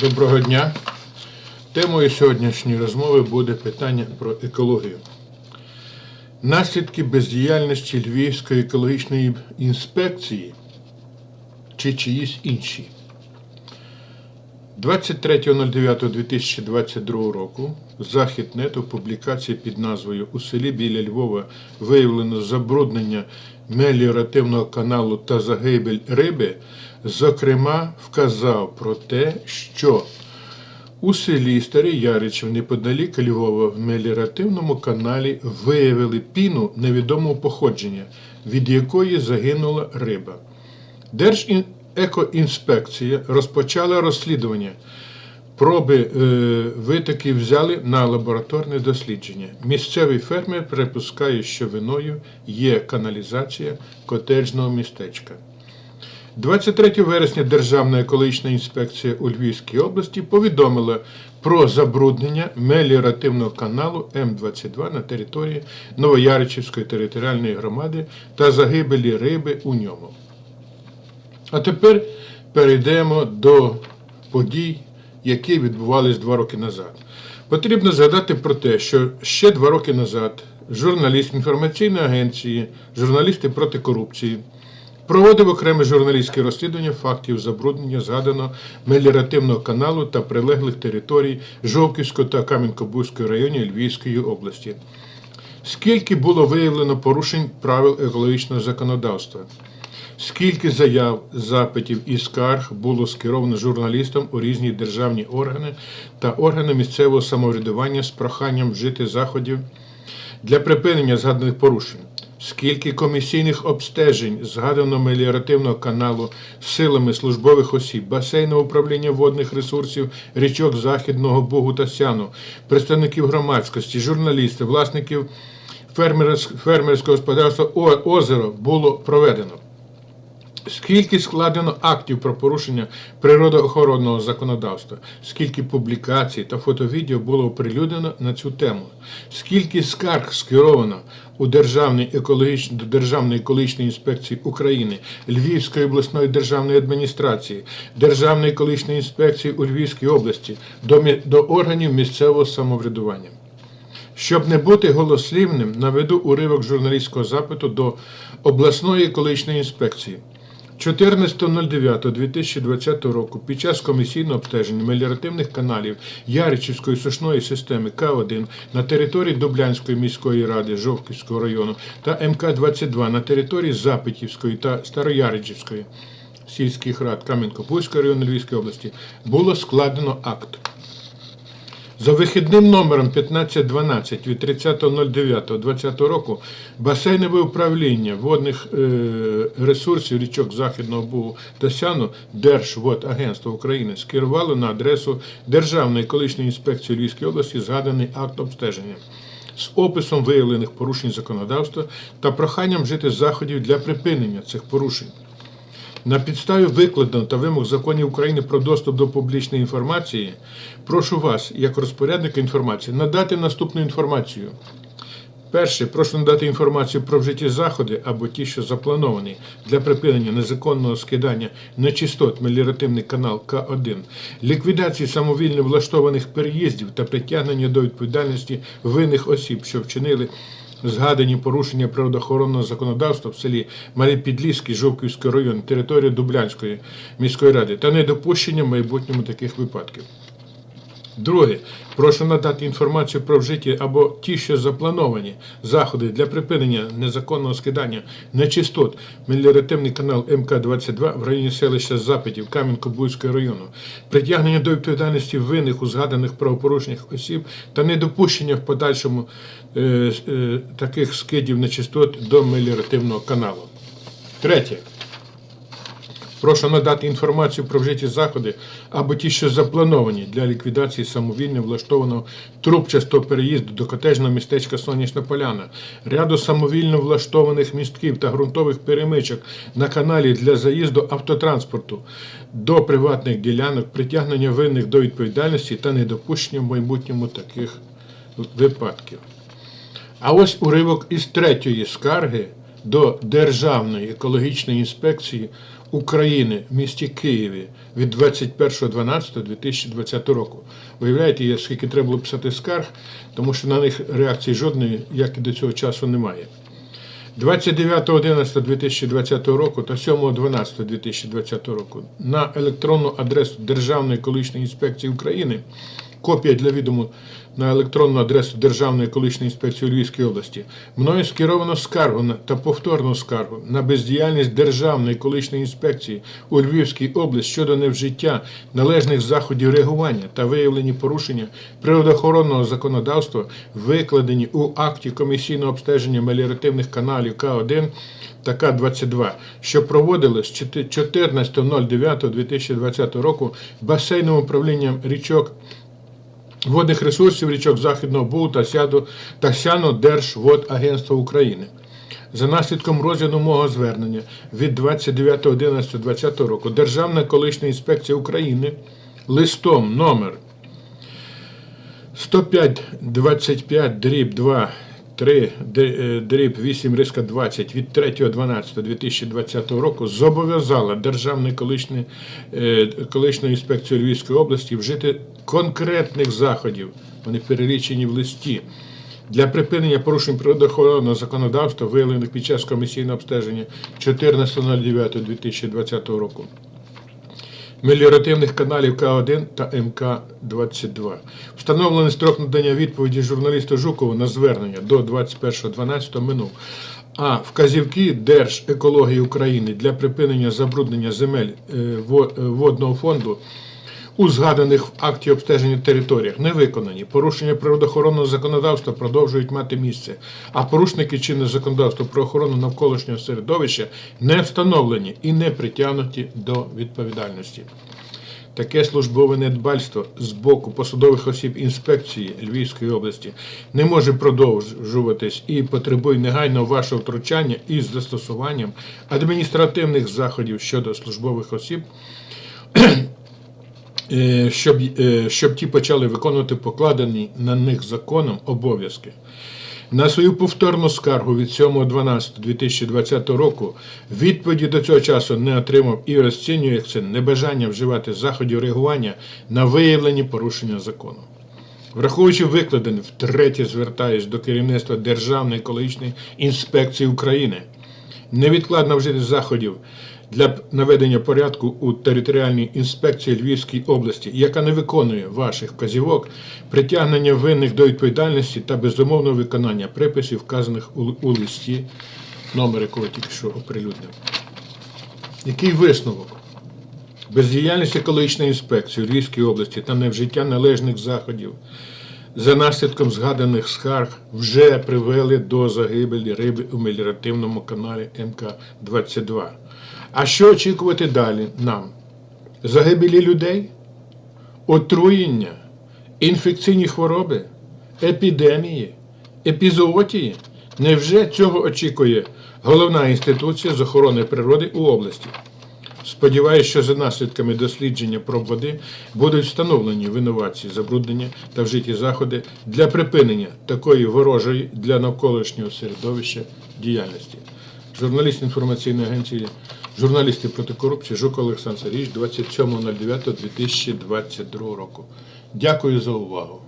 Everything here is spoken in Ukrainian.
Доброго дня. Темою сьогоднішньої розмови буде питання про екологію. Наслідки бездіяльності Львівської екологічної інспекції чи чиїсь інші. 23.09.2022 року захід нету публікації під назвою У селі біля Львова виявлено забруднення меліоративного каналу та загибель риби, зокрема, вказав про те, що у селі Старий Яричів неподалік Львова в меліоративному каналі виявили піну невідомого походження, від якої загинула риба. Держекоінспекція розпочала розслідування. Проби е, витоки взяли на лабораторне дослідження. Місцевий фермер припускає, що виною є каналізація котеджного містечка. 23 вересня Державна екологічна інспекція у Львівській області повідомила про забруднення меліоративного каналу М22 на території Новояричівської територіальної громади та загибелі риби у ньому. А тепер перейдемо до подій, які відбувалися два роки назад. Потрібно згадати про те, що ще два роки назад журналіст інформаційної агенції, журналісти проти корупції, проводив окреме журналістське розслідування фактів забруднення згаданого меліоративного каналу та прилеглих територій Жовківського та Кам'янко-Бузького районів Львівської області. Скільки було виявлено порушень правил екологічного законодавства? Скільки заяв, запитів і скарг було скеровано журналістам у різні державні органи та органи місцевого самоврядування з проханням вжити заходів для припинення згаданих порушень? Скільки комісійних обстежень згаданого меліоративного каналу силами службових осіб, басейного управління водних ресурсів, річок Західного Бугу та Сяну, представників громадськості, журналістів, власників фермерськ- фермерського господарства Озеро було проведено? Скільки складено актів про порушення природоохоронного законодавства, скільки публікацій та фото-відео було оприлюднено на цю тему, скільки скарг скеровано у Державній екологіч... до Державної екологічної інспекції України, Львівської обласної державної адміністрації, Державної екологічної інспекції у Львівській області до, до органів місцевого самоврядування. Щоб не бути голослівним, наведу уривок журналістського запиту до обласної екологічної інспекції. 14.09.2020 року під час комісійного обстеження меліоративних каналів Яричівської сушної системи К1 на території Дублянської міської ради Жовківського району та МК-22 на території Запитівської та Старояричівської сільських рад Кам'янко-Бузького району Львівської області було складено акт. За вихідним номером 1512 від 30.09.2020 року басейнове управління водних е, ресурсів річок Західного Бугу та Сяну Держводагентства України скерувало на адресу Державної екологічної інспекції Львівської області згаданий акт обстеження з описом виявлених порушень законодавства та проханням вжити заходів для припинення цих порушень. На підставі викладеного та вимог законів України про доступ до публічної інформації, прошу вас, як розпорядника інформації, надати наступну інформацію. Перше, прошу надати інформацію про вжиті заходи або ті, що заплановані для припинення незаконного скидання нечистот меліоративний канал К1, ліквідації самовільно влаштованих переїздів та притягнення до відповідальності винних осіб, що вчинили згадані порушення природоохоронного законодавства в селі Малі Підліски Жовківського району, території Дублянської міської ради та недопущення в майбутньому таких випадків. Друге, прошу надати інформацію про вжиті або ті, що заплановані заходи для припинення незаконного скидання нечистот меліоративний канал МК-22 в районі селища Запитів Кам'янко-Бузького району, притягнення до відповідальності винних у згаданих правопорушеннях осіб та недопущення в подальшому е, е, таких скидів нечистот до меліоративного каналу. Третє. Прошу надати інформацію про вжиті заходи або ті, що заплановані для ліквідації самовільно влаштованого трубчастого переїзду до котежного містечка Сонячна Поляна, ряду самовільно влаштованих містків та ґрунтових перемичок на каналі для заїзду автотранспорту до приватних ділянок, притягнення винних до відповідальності та недопущення в майбутньому таких випадків. А ось уривок із третьої скарги до Державної екологічної інспекції України в місті Києві від 21.12.2020 року. Виявляєте, є, скільки треба було писати скарг, тому що на них реакції жодної, як і до цього часу, немає. 29.11.2020 року та 7.12.2020 року на електронну адресу Державної екологічної інспекції України копія для відому на електронну адресу Державної екологічної інспекції у Львівській області. Мною скеровано скаргу та повторну скаргу на бездіяльність Державної екологічної інспекції у Львівській області щодо невжиття належних заходів реагування та виявлені порушення природоохоронного законодавства, викладені у акті комісійного обстеження меліоративних каналів К1 та К-22, що проводилось 14.09.2020 року басейним управлінням річок водних ресурсів річок Західного Бугу та Сяду та Сяно Держводагентства України. За наслідком розгляду мого звернення від 29.11.2020 року Державна колишня інспекція України листом номер 105 25 дріб 2 3 дріб 8 риска 20 від 3.12.2020 року зобов'язала Державну екологічну, е, екологічну інспекцію Львівської області вжити конкретних заходів, вони перелічені в листі, для припинення порушень природоохоронного законодавства, виявлених під час комісійного обстеження 14.09.2020 року меліоративних каналів К1 та МК-22. Встановлений строк надання відповіді журналісту Жукову на звернення до 21.12 минув. А вказівки Держекології України для припинення забруднення земель е, е, водного фонду у згаданих в акті обстеження територіях не виконані. Порушення природоохоронного законодавства продовжують мати місце, а порушники чинного законодавства про охорону навколишнього середовища не встановлені і не притягнуті до відповідальності. Таке службове недбальство з боку посадових осіб інспекції Львівської області не може продовжуватись і потребує негайного вашого втручання із застосуванням адміністративних заходів щодо службових осіб щоб, е, щоб ті почали виконувати покладені на них законом обов'язки. На свою повторну скаргу від 7.12.2020 року відповіді до цього часу не отримав і розцінює як це небажання вживати заходів реагування на виявлені порушення закону. Враховуючи викладене, втретє звертаюсь до керівництва Державної екологічної інспекції України невідкладно вжити заходів для наведення порядку у територіальній інспекції Львівської області, яка не виконує ваших вказівок, притягнення винних до відповідальності та безумовного виконання приписів, вказаних у, листі, номер якого тільки що оприлюднив. Який висновок? Бездіяльність екологічної інспекції у Львівській області та невжиття належних заходів за наслідком згаданих скарг вже привели до загибелі риби у меліоративному каналі МК-22. А що очікувати далі нам? Загибелі людей? Отруєння? Інфекційні хвороби? Епідемії? Епізоотії? Невже цього очікує головна інституція з охорони природи у області? Сподіваюсь, що за наслідками дослідження проб води будуть встановлені винуватці забруднення та вжиті заходи для припинення такої ворожої для навколишнього середовища діяльності. Журналіст інформаційної агенції журналісти проти корупції Жук Олександр Сергійович, 27.09.2022 року. Дякую за увагу.